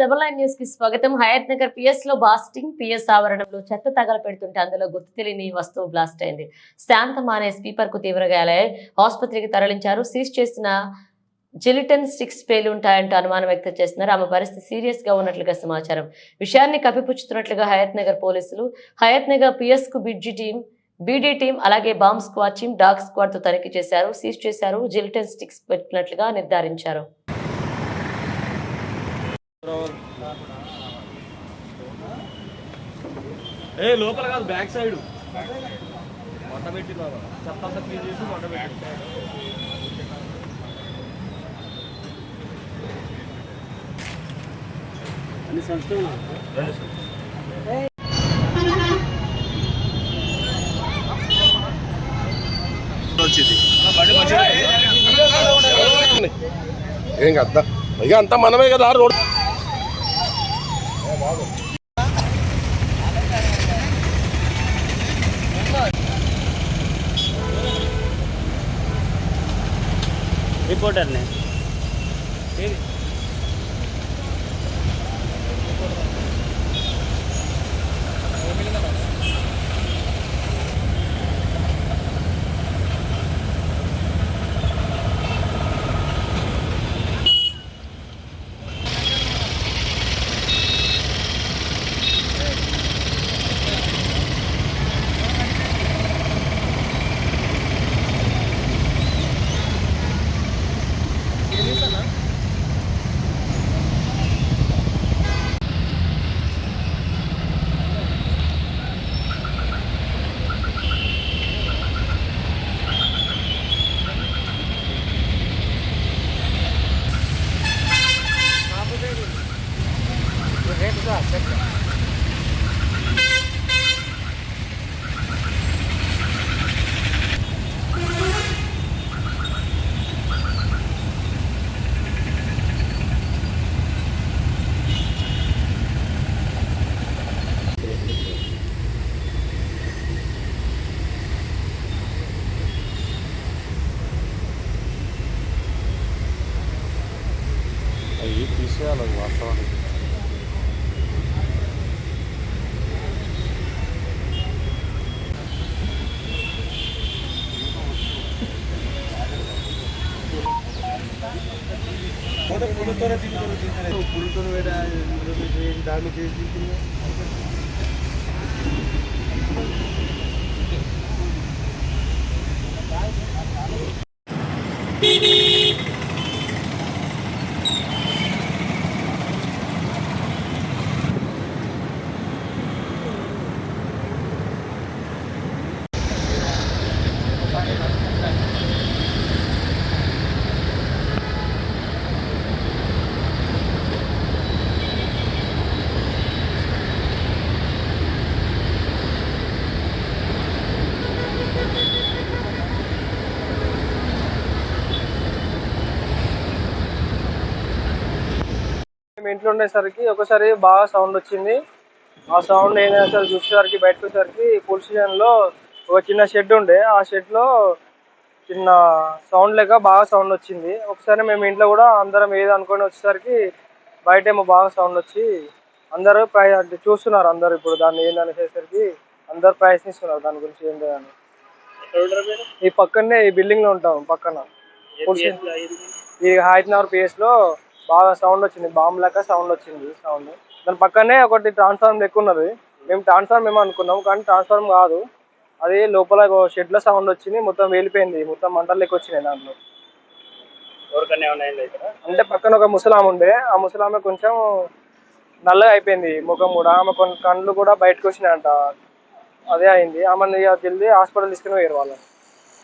Double nine న్యూస్కి స్వాగతం. హయాత్ నగర్ పిఎస్లో బాస్టింగ్ పిఎస్ ఆవరణంలో చెత్త తగల పెడుతుంటే అందులో గుర్తు తెలియని వస్తువు బ్లాస్ట్ అయింది. శాంతం అనే స్పీపర్కు తీవ్ర గాయాలయ్యాయి. ఆసుపత్రికి తరలించారు. సీజ్ చేసిన జిలిటన్ స్టిక్స్ పేలుంటాయంటూ అనుమానం వ్యక్తం చేస్తున్నారు. ఆమె పరిస్థితి సీరియస్గా ఉన్నట్లుగా సమాచారం. విషయాన్ని కప్పిపుచ్చుతున్నట్లుగా హయాత్ నగర్ పోలీసులు హయాత్ నగర్ పిఎస్కు బిడ్జి టీం బీడీ టీం అలాగే బాంబ్ స్క్వాడ్ టీం డాగ్ స్క్వాడ్తో తనిఖీ చేశారు సీజ్ చేశారు జిలిటన్ స్టిక్స్ పెట్టినట్లుగా నిర్ధారించారు. ఏ లోపల కాదు బ్యాక్ సైడ్. వంట పెట్టి చెత్త అంతా క్లీన్ చేసి వంట పెట్టి. అన్ని సంస్థలు వచ్చింది. ఏం కదా ఇక అంతా మనమే కదా రోడ్ రిపోర్టర్నే. 哎，你说的话什么？అవి తీసేయాలి వాస్తవానికి మేము ఇంట్లో ఉండేసరికి ఒకసారి బాగా సౌండ్ వచ్చింది. ఆ సౌండ్ ఏంటంటే అసలు చూసేసరికి బయటకు వచ్చేసరికి పోలీస్ స్టేషన్లో ఒక చిన్న షెడ్ ఉండే. ఆ షెడ్లో చిన్న సౌండ్ లేక బాగా సౌండ్ వచ్చింది. ఒకసారి మేము ఇంట్లో కూడా అందరం ఏదో అనుకొని వచ్చేసరికి బయట ఏమో బాగా సౌండ్ వచ్చి అందరూ అంటే చూస్తున్నారు అందరూ ఇప్పుడు దాన్ని ఏందని చేసేసరికి అందరూ ప్రయత్నిస్తున్నారు దాని గురించి ఏంటి అని. ఈ పక్కనే ఈ బిల్డింగ్లో ఉంటాం పక్కన. ఈ హైదరాబాద్ పిఎస్లో బాగా సౌండ్ వచ్చింది. బాంబ్ లెక్క సౌండ్ వచ్చింది సౌండ్ దాని పక్కనే ఒకటి ట్రాన్స్ఫార్మర్ లెక్క ఉన్నది. మేము ట్రాన్స్ఫార్మర్ ఏమో అనుకున్నాం కానీ ట్రాన్స్ఫార్మర్ కాదు. అది లోపల షెడ్లో సౌండ్ వచ్చింది మొత్తం వెళ్ళిపోయింది మొత్తం మంటలు లెక్క వచ్చినాయి దాంట్లో. అంటే పక్కన ఒక ముసలామె ఉండే. ఆ ముసలామె కొంచెం నల్లగా అయిపోయింది. ముఖం కూడా ఆమె కొన్ని కళ్ళు కూడా బయటకు వచ్చినాయంట. అదే అయింది. ఆమెను ఇక జల్దీ హాస్పిటల్ తీసుకుని పోయారు వాళ్ళు